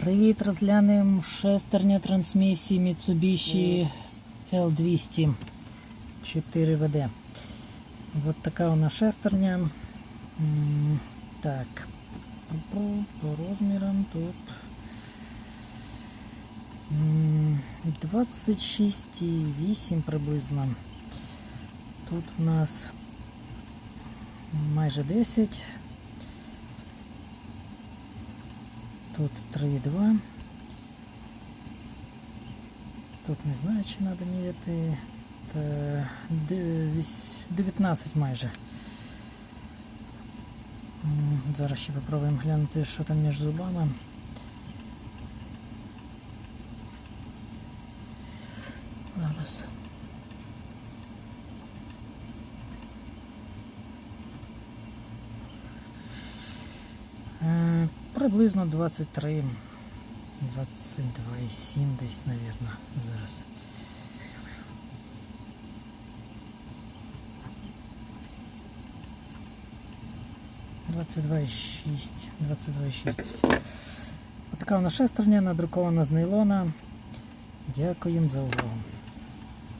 Привіт, розглянемо шестерня трансмісії Mitsubishi L200 4WD. Вот така вона шестерня. Так. По, розмірам тут 26,8 приблизно. Тут у нас майже 10. Тут 3,2. Тут не знаю, чи треба міряти. Та де- вісь- 19 майже. Зараз ще попробуємо глянути, що там між зубами. Зараз. Приблизно 23, 22,7 десь, мабуть, зараз. Двадцять два і шість, двадцять два і шість. Така вона шестерня, надрукована з нейлона. Дякуємо за увагу.